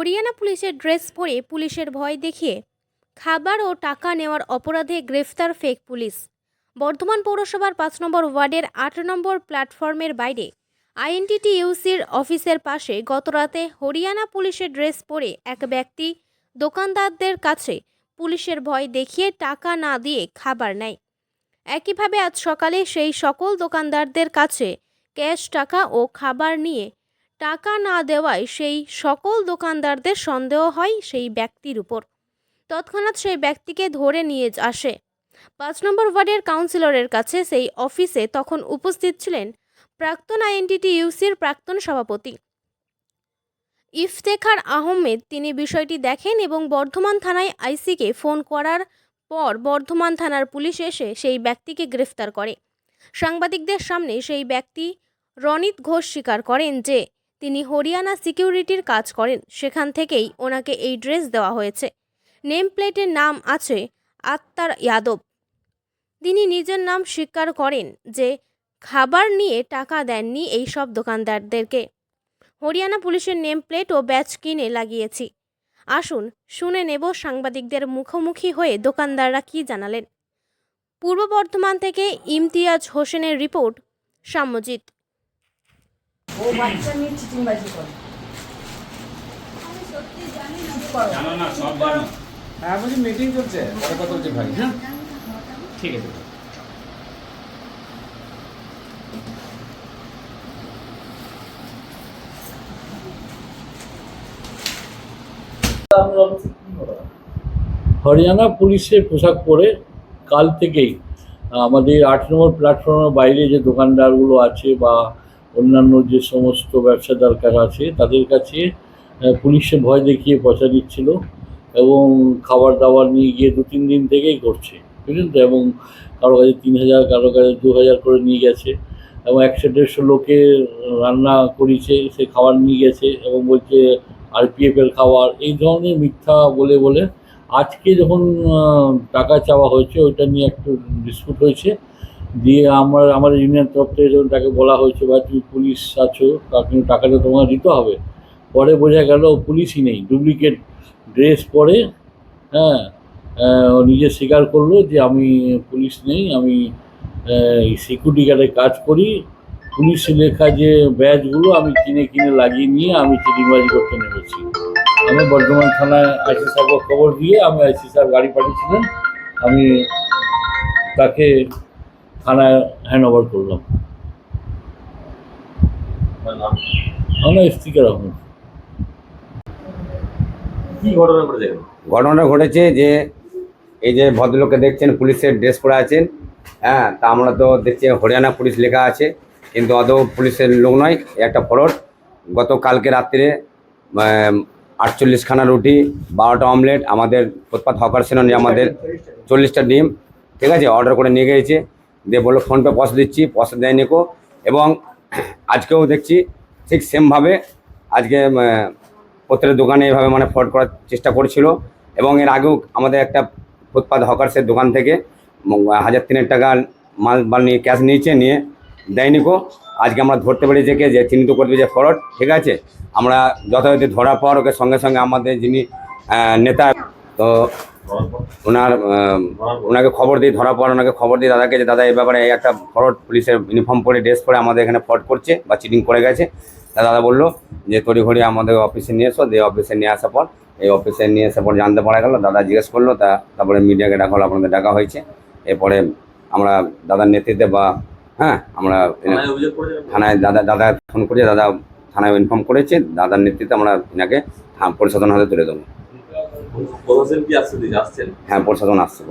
হরিয়ানা পুলিশের ড্রেস পরে পুলিশের ভয় দেখিয়ে খাবার ও টাকা নেওয়ার অপরাধে গ্রেফতার ফেক পুলিশ। বর্ধমান পৌরসভার পাঁচ নম্বর ওয়ার্ডের আট নম্বর প্ল্যাটফর্মের বাইরে আইএনটিটি ইউসির অফিসের পাশে গতরাতে হরিয়ানা পুলিশের ড্রেস পরে এক ব্যক্তি দোকানদারদের কাছে পুলিশের ভয় দেখিয়ে টাকা না দিয়ে খাবার নেয়। একইভাবে আজ সকালে সেই সকল দোকানদারদের কাছে ক্যাশ টাকা ও খাবার নিয়ে টাকা না দেওয়ায় সেই সকল দোকানদারদের সন্দেহ হয় সেই ব্যক্তির উপর। তৎক্ষণাৎ সেই ব্যক্তিকে ধরে নিয়ে আসে। পাঁচ নম্বর ওয়ার্ডের কাউন্সিলরের কাছে সেই অফিসে তখন উপস্থিত ছিলেন প্রাক্তন আইএনটিটি ইউসির প্রাক্তন সভাপতি। ইফতেখার আহমেদ, তিনি বিষয়টি দেখেন এবং বর্ধমান থানায় আইসিকে ফোন করার পর বর্ধমান থানার পুলিশ এসে সেই ব্যক্তিকে গ্রেফতার করে। সাংবাদিকদের সামনে সেই ব্যক্তি রনিত ঘোষ স্বীকার করেন যে তিনি হরিয়ানা সিকিউরিটির কাজ করেন, সেখান থেকেই ওনাকে এই ড্রেস দেওয়া হয়েছে। নেম প্লেটের নাম আছে আত্মার যাদব তিনি নিজের নাম স্বীকার করেন যে খাবার নিয়ে টাকা দেননি এই সব দোকানদারদেরকে। হরিয়ানা পুলিশের নেম প্লেট ও ব্যাচ কিনে লাগিয়েছি। আসুন, শুনে নেব সাংবাদিকদের মুখোমুখি হয়ে দোকানদাররা কি জানালেন। পূর্ব বর্ধমান থেকে ইমতিয়াজ হোসেনের রিপোর্ট, সাম্যজিৎ। ও বাচ্চা নিয়ে চিটিংবাজি করে। জানো না সব জানো। হ্যাঁ বলছি মিটিং চলছে। পরে কথা হচ্ছে ভাই হ্যাঁ? ঠিক আছে। হরিয়ানা পুলিশের পোশাক পরে কাল থেকেই আমাদের আট নম্বর প্ল্যাটফর্মের বাইরে যে দোকানদারগুলো আছে বা অন্যান্য যে সমস্ত ব্যবসাদার কারা আছে, তাদের কাছে পুলিশে ভয় দেখিয়ে পয়সা দিচ্ছিল এবং খাবার দাবার নিয়ে গিয়ে দু তিন দিন থেকেই করছে, বুঝলেন তো? এবং কারও কাছে তিন হাজার, কারও কাছে দু হাজার করে নিয়ে গেছে এবং একশো দেড়শো লোকে রান্না করেছে, সে খাবার নিয়ে গেছে এবং বলছে আরপিএফের খাবার, এই ধরনের মিথ্যা বলে বলে আজকে যখন টাকা চাওয়া হয়েছে, ওইটা নিয়ে একটু ডিসপুট হয়েছে। দিয়ে আমার আমাদের ইউনিয়ন তরফ থেকে যখন তাকে বলা হয়েছে বা তুমি পুলিশ আছো তা কিন্তু টাকাটা তোমাকে দিতে হবে। পরে বোঝা গেল পুলিশই নেই। ডুপ্লিকেট ড্রেস পরে হ্যাঁ ও নিজে স্বীকার করল যে আমি পুলিশ নেই, আমি সিকিউরিটি গার্ডে কাজ করি। পুলিশ লেখা যে ব্যাচগুলো আমি কিনে কিনে লাগিয়ে নিয়ে আমি চিটিংবাজি করতে নেমেছি। আমি বর্ধমান থানায় আইসি সাহেবকে খবর দিয়ে আমি আইসি সাহেব গাড়ি পাঠিয়েছিলেন আমি তাকে থানায় হ্যান্ড ওভার করলাম। আমার স্টিকার আহমেদ ঘটনা ঘটেছে যে এই যে ভদ্রলোককে দেখছেন পুলিশের ড্রেস পরে আছেন। হ্যাঁ তা আমরা তো দেখছি হরিয়ানা পুলিশ লেখা আছে কিন্তু আদৌ পুলিশের লোক নয় একটা ফরড গত কালকে রাত্রে আটচল্লিশখানা রুটি বারোটা অমলেট আমাদের ফুটপাথ হকার সেনানি আমাদের চল্লিশটা ডিম ঠিক আছে অর্ডার করে নিয়ে গিয়েছে। দিয়ে বলল ফোনপে পয়সা দিচ্ছি পয়সা দেয়নি কো। এবং আজকেও দেখছি ঠিক সেমভাবে আজকে প্রত্যেকটা দোকানে এভাবে মানে ফ্রড করার চেষ্টা করছিল। এবং এর আগেও আমাদের একটা ফুটপাথ হকার্সের দোকান থেকে হাজার তিনের টাকা মাল মাল নিয়ে ক্যাশ নিয়েছে, নিয়ে দেয়নি কো। আজকে আমরা ধরতে পেরেছি যে যে চিহ্নিত করবে যে ফ্রড ঠিক আছে? আমরা যথাযথ ধরার পর ওকে সঙ্গে সঙ্গে আমাদের যিনি নেতা, তো ওনার ওনাকে খবর দিই ধরার পর ওনাকে খবর দিই দাদাকে যে দাদা এই ব্যাপারে একটা ফ্রড পুলিশের ইউনিফর্ম পরে ড্রেস পরে আমাদের এখানে ফ্রড করছে বা চিটিং করে গেছে। তা দাদা বলল যে তড়িঘড়ি আমাদের অফিসে নিয়ে এসো দিয়ে অফিসে নিয়ে আসার পর এই অফিসে নিয়ে আসার পর জানতে পারা গেল দাদা জিজ্ঞেস করল তা তারপরে মিডিয়াকে ডাকা হলো আপনাদের ডাকা হয়েছে। এরপরে আমরা দাদার নেতৃত্বে বা হ্যাঁ আমরা থানায় দাদা দাদা ফোন করেছে দাদা থানায় ইনফর্ম করেছে দাদার নেতৃত্বে আমরা এনাকে প্রশাসন হাতে তুলে দেবো। প্রশাসন কি আসছে আসছেন হ্যাঁ প্রশাসন আসছে